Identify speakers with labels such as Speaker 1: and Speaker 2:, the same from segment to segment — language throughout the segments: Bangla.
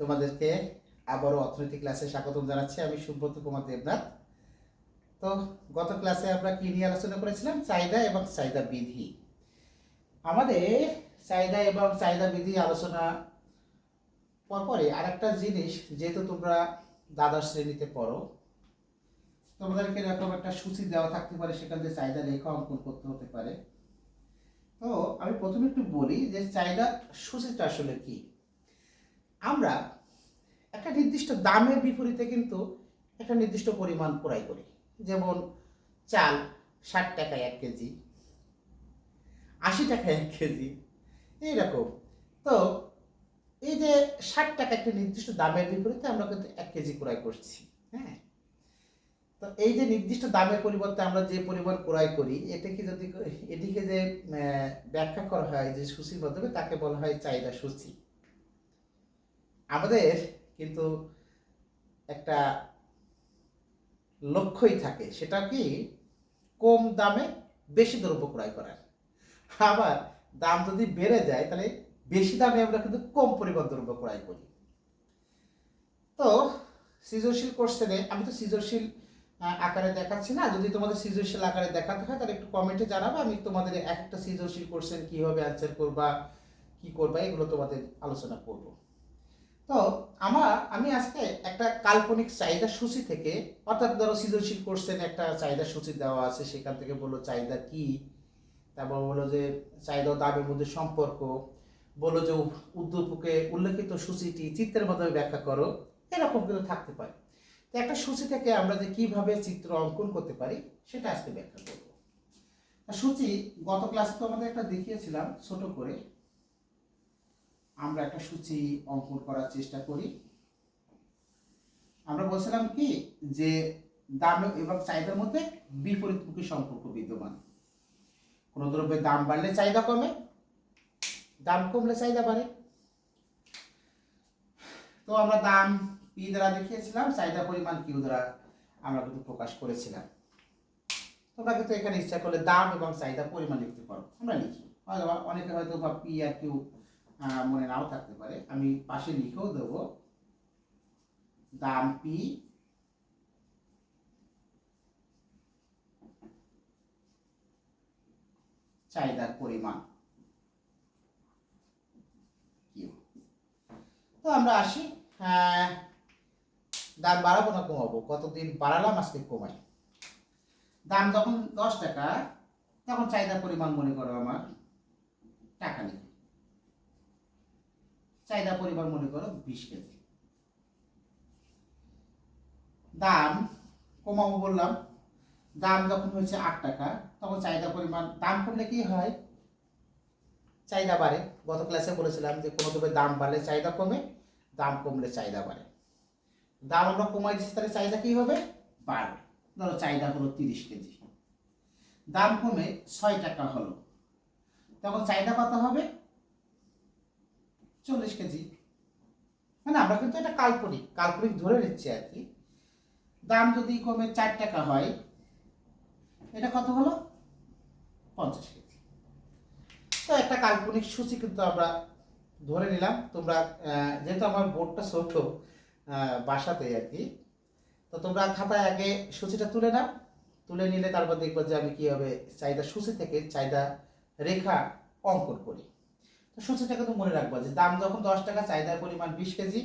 Speaker 1: তোমাদেরকে আবারও অর্থনীতি ক্লাসে স্বাগতম জানাচ্ছি। আমি সুব্রত কুমার দেবনাথ। তো গত ক্লাসে আমরা কি নিয়ে আলোচনা করেছিলাম? চাহিদা এবং চাহিদা বিধি। আমাদের চাহিদা এবং চাহিদা বিধি আলোচনা পরপরে আরেকটা জিনিস, যেহেতু তোমরা দ্বাদশ শ্রেণীতে পড়ো, তোমাদেরকে এরকম একটা সূচি দেওয়া থাকতে পারে, সেখান থেকে চাহিদা রেখা অঙ্কন করতে হতে পারে। তো আমি প্রথমে একটু বলি যে চাহিদা সূচিটা আসলে কি? আমরা একটা নির্দিষ্ট দামের বিপরীতে কিন্তু একটা নির্দিষ্ট পরিমাণ ক্রয় করি। যেমন চাল ষাট টাকায় এক কেজি, আশি টাকায় এক কেজি, এইরকম। তো এই যে ষাট টাকা একটা নির্দিষ্ট দামের বিপরীতে আমরা কিন্তু এক কেজি ক্রয় করছি হ্যাঁ? তো এই যে নির্দিষ্ট দামের পরিবর্তে আমরা যে পরিমাণ ক্রয় করি এটাকে যদি এটিকে যে ব্যাখ্যা করা হয় যে সূচির মাধ্যমে, তাকে বলা হয় চাহিদা সূচি। আমাদের কিন্তু একটা লক্ষ্যই থাকে, সেটা কি? কম দামে বেশি দ্রব্য ক্রয় করার। আবার দাম যদি বেড়ে যায়, তাহলে বেশি দামে আমরা কিন্তু কম পরিমাণ দ্রব্য ক্রয় করি। তো সৃজনশীল কোশ্চেনে আমি তো সৃজনশীল আকারে দেখাচ্ছি না। যদি তোমাদের সৃজনশীল আকারে দেখাতে হয়, তাহলে একটু কমেন্টে জানাব। আমি তোমাদের এক একটা সৃজনশীল কোশ্চেন কীভাবে অ্যান্সার করবা, কি করবা, এগুলো তোমাদের আলোচনা করব। তো আমার, আমি আজকে একটা কাল্পনিক চাহিদা সূচি থেকে, অর্থাৎ ধরো সৃজনশীল কোশ্চেন একটা চাহিদা সূচি দেওয়া আছে, সেখান থেকে বলল চাহিদা কি? তারপর বলল যে চাহিদা ও দামের মধ্যে সম্পর্ক। বলল যে উদ্যোগকে উল্লেখিত সূচিটি চিত্রের মাধ্যমে ব্যাখ্যা করো। এরকম কিন্তু থাকতে পারে। তো একটা সূচি থেকে আমরা যে কীভাবে চিত্র অঙ্কন করতে পারি, সেটা আজকে ব্যাখ্যা করব। সূচি, গত ক্লাসে তো আমাদের একটা দেখিয়েছিলাম ছোট করে। আমরা একটা সূচি অঙ্কন করার চেষ্টা করি। আমরা বলছিলাম কি যে দাম এবং চাহিদার মধ্যে বিপরীতমুখী সম্পর্ক বিদ্যমান। কোনো দ্রব্যের দাম বাড়লে চাহিদা কমে, দাম কমলে চাহিদা বাড়ে। তো আমরা দাম পি দ্বারা দেখিয়েছিলাম চাহিদা পরিমাণ কিউ দ্বারা আমরা কিন্তু প্রকাশ করেছিলাম। তোমরা কিন্তু এখানে ইচ্ছা করলে দাম এবং চাহিদা পরিমাণ লিখতে পারো। আমরা লিখি। অনেকে হয়তো বা পি আর কিউ মনে নাও থাকতে পারে। আমি পাশে লিখেও দেব দাম পি চাহিদার পরিমাণ। তো আমরা আসি দাম বাড়াবো না কমাবো? কতদিন বাড়ালাম, আজকে কমাই। দাম যখন দশ টাকা, তখন চাহিদার পরিমাণ মনে করো আমার টাকা নেই চাহিদা পরিমাণ মনে করো বিশ কেজি। দাম কমাবো বললাম, দাম যখন হয়েছে আট টাকা, তখন চাহিদা পরিমাণ, দাম কমলে কি হয়? চাহিদা বাড়ে। গত ক্লাসে বলেছিলাম যে কোনো দ্রব্যের দাম বাড়লে চাহিদা কমে, দাম কমলে চাহিদা বাড়ে। দাম আমরা কমাই দিচ্ছি, তাহলে চাহিদা কি হবে? বাড়বে। ধরো চাহিদা হলো তিরিশ কেজি। দাম কমে ছয় টাকা হলো। তখন চাহিদা কত হবে? চল্লিশ কেজি। মানে আমরা কিন্তু এটা কাল্পনিক কাল্পনিক ধরে নিচ্ছি আর কি। দাম যদি কমে চার টাকা হয়, এটা কত হলো? পঞ্চাশ কেজি। তো একটা কাল্পনিক সূচি কিন্তু আমরা ধরে নিলাম। তোমরা যেহেতু আমার বোর্ডটা ছোট বাসাতে আর কি, তো তোমরা খাতায় আগে সূচিটা তুলে নাও। তুলে নিলে তারপর দেখব যে আমি কীভাবে চাহিদা সূচি থেকে চাহিদা রেখা অঙ্কন করি। তো কিন্তু মনে রাখব যে দাম যখন দশ টাকা, চাহিদার পরিমাণ বিশ কেজি,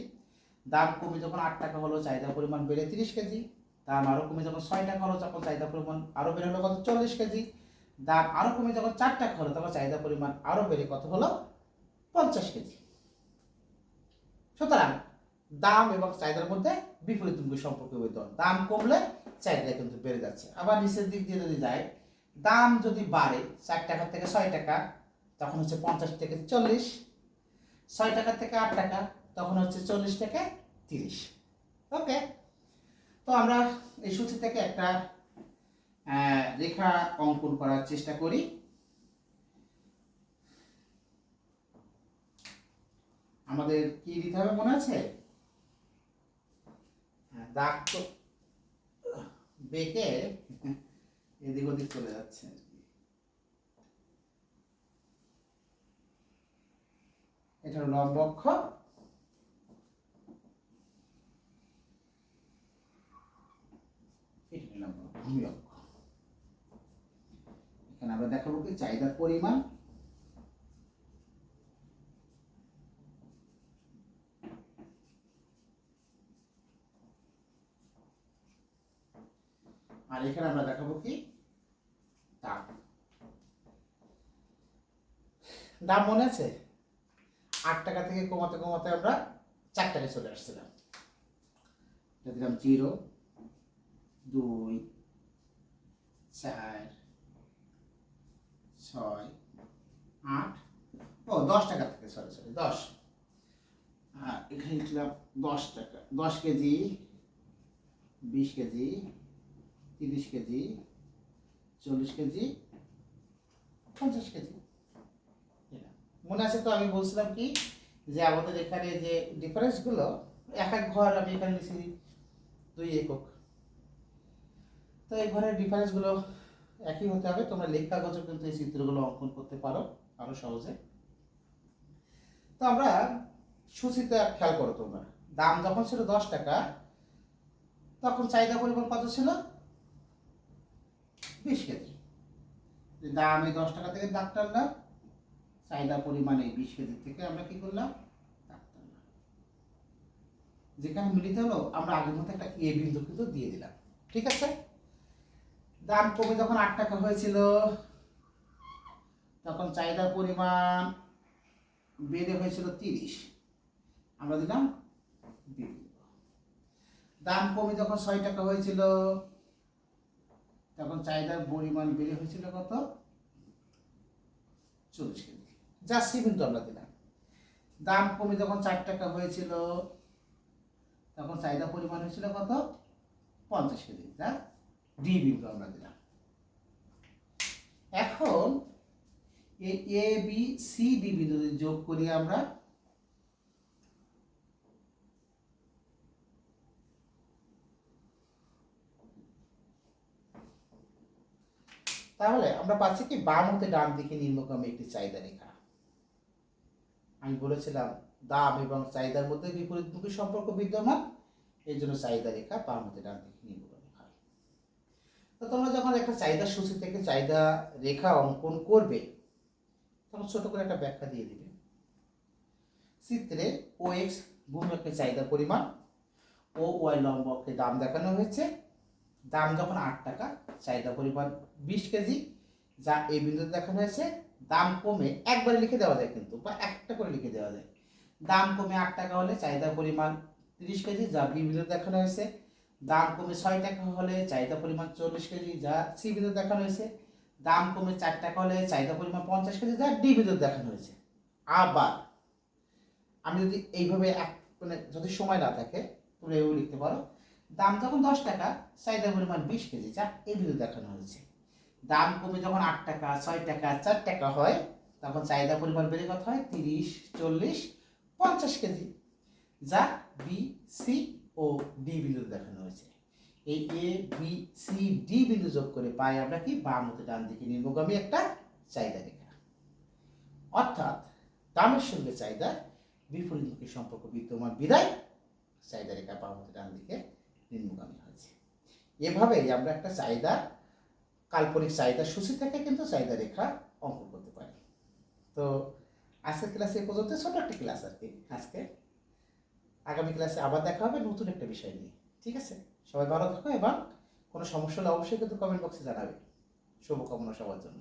Speaker 1: দাম কমে যখন আট টাকা হলো, চাহিদার পরিমাণ বেড়ে তিরিশ কেজি, দাম আরও কমে যখন ছয় টাকা হলো, তখন চাহিদা পরিমাণ আরও বেড়ে হলো কত? চল্লিশ কেজি, দাম আরও কমে যখন চার টাকা হলো, তখন চাহিদা পরিমাণ আরও বেড়ে কত হলো? পঞ্চাশ কেজি। সুতরাং দাম এবং চাহিদার মধ্যে বিপরীতমুখী সম্পর্ক বিদ্যমান। দাম কমলে চাহিদা কিন্তু বেড়ে যাচ্ছে। আবার নিচের দিক দিয়ে যদি যায়, দাম যদি বাড়ে, চার টাকা থেকে ছয় টাকা তখন হচ্ছে পঞ্চাশ থেকে চল্লিশ। ছয় টাকা থেকে আট টাকা তখন হচ্ছে চল্লিশ থেকে তিরিশ। ওকে? তো আমরা এই সূচি থেকে একটা রেখা অঙ্কন করার চেষ্টা করি। আমাদের কি দিতে হবে মনে আছে? হ্যাঁ, দাগ তো বেঁকে এদিক ওদিক চলে যাচ্ছে। এটা হলো অক্ষ। এখানে আমরা দেখাবো কি? চাহিদার পরিমাণ। আর এখানে আমরা দেখাবো কি? দাম। দাম মনে আছে? আট টাকা থেকে কমাতে কমাতে আমরা চার টাকায় চলে আসছিলাম। দিলাম জিরো, দুই, চার, ছয়, আট, ও, দশ টাকা থেকে সরি সরি দশ। আর এখানে লিখলাম দশ টাকা। দশ কেজি, বিশ কেজি, তিরিশ কেজি, চল্লিশ কেজি, পঞ্চাশ কেজি। মনে আছে তো, আমি বলছিলাম কি, যে আমাদের এখানে যে ডিফারেন্সগুলো এক এক ঘর আমি এখানে লিখছি দুই। একক। তো এই ঘরের ডিফারেন্সগুলো একই হতে হবে, তোমরা লেখ কাগজে কিন্তু এই চিত্রগুলো অঙ্কন করতে পারো আরও সহজে। তো আমরা সূচিতে খেয়াল করো তোমরা। দাম যখন ছিল দশ টাকা, তখন চাহিদা পরিমাণ কত ছিল? বিশ কেজি। দাম এই দশ টাকা থেকে দাগ টানলাম চাহিদা পরিমাণ বিশ কেজি থেকে আমরা কি করলাম? যেখানে মিলিত হলো, আমরা আগের মতো একটা এ বিন্দু কিন্তু দিয়ে দিলাম। ঠিক আছে? দাম কমে যখন আট টাকা হয়েছিল, তখন চাহিদার পরিমাণ বেড়ে হয়েছিল তিরিশ। আমরা দিলাম। দাম কমে যখন ছয় টাকা হয়েছিল, তখন চাহিদার পরিমাণ বেড়ে হয়েছিল কত? চল্লিশ কেজি। যা সি কিন্তু আমরা দিলাম। দাম কমে যখন চার টাকা হয়েছিল, তখন চাহিদা পরিমাণ হয়েছিল কত? পঞ্চাশ কেজি, যা ডি বিন্দু আমরা দিলাম। এখন এই এ, বি, সি, ডি বিন্দু যোগ করি আমরা। তাহলে আমরা পাচ্ছি কি, বাম হতে ডান দিকে নিম্নগামী একটি চাহিদা রেখা। আমি বলেছিলাম দাম এবং চাহিদার মধ্যে বিপরীত বিপরীতমুখী সম্পর্ক বিদ্যমান, এই জন্য চাহিদা রেখা বাম হতে ডান দিকে নিম্নগামী হয় তো তোমরা যখন একটা চাহিদা সূচি থেকে চাহিদা রেখা অঙ্কন করবে, তখন ছোট করে একটা ব্যাখ্যা দিয়ে দিবে। চিত্রে ও এক্স অক্ষের চাহিদার পরিমাণ ও ওয়াই লম্ব অক্ষে দাম দেখানো হয়েছে। দাম যখন আট টাকা চাহিদা পরিমাণ বিশ কেজি, যা এই বিন্দুতে দেখানো হয়েছে। দাম কমে একবারে লিখে দেওয়া যায় কিন্তু, বা একটা করে লিখে দেওয়া যায়। দাম কমে আট টাকা হলে চাহিদার পরিমাণ তিরিশ কেজি, যা বি বিন্দুতে দেখানো হয়েছে। দাম কমে ছয় টাকা হলে চাহিদা পরিমাণ চল্লিশ কেজি, যা সি বিন্দুতে দেখানো হয়েছে। দাম কমে চার টাকা হলে চাহিদা পরিমাণ পঞ্চাশ কেজি, যা ডি বিন্দুতে দেখানো হয়েছে। আবার আমি যদি এইভাবে এক মানে যদি সময় না থাকে, তুমি এইভাবে লিখতে পারো। দাম যখন দশ টাকা চাহিদা পরিমাণ বিশ কেজি, যা এই বিন্দু দেখানো হয়েছে। দাম কমে যখন আট টাকা, ছয় টাকা, চার টাকা হয়, তখন চাহিদা পরিমাণ বেড়ে কত হয়? তিরিশ, চল্লিশ, পঞ্চাশ কেজি। যা বি সি ও ডি বিন্দু দেখানো হয়েছে। এই এ বি সি ডি বিন্দু যোগ করে পাই আমরা কি? বাম হতে ডান দিকে নিম্নগামী একটা চাহিদা রেখা। অর্থাৎ দামের সঙ্গে চাহিদা বিপরীতমুখী সম্পর্ক বিদ্যমান বিদায়, চাহিদা রেখা বাম হতে ডান দিকে নিম্নগামী হয়েছে। এভাবেই আমরা একটা চাহিদা কাল্পনিক চাহিদা সূচি থেকে কিন্তু চাহিদা রেখা অঙ্কন করতে পারি। তো আজকের ক্লাসে এ পর্যন্ত ছোটো একটা ক্লাস আর কি আজকে। আগামী ক্লাসে আবার দেখা হবে নতুন একটা বিষয় নিয়ে, ঠিক আছে? সবাই ভালো থাকো এবং কোনো সমস্যা হলে অবশ্যই কিন্তু কমেন্ট বক্সে জানাবে। শুভকামনা সবার জন্য।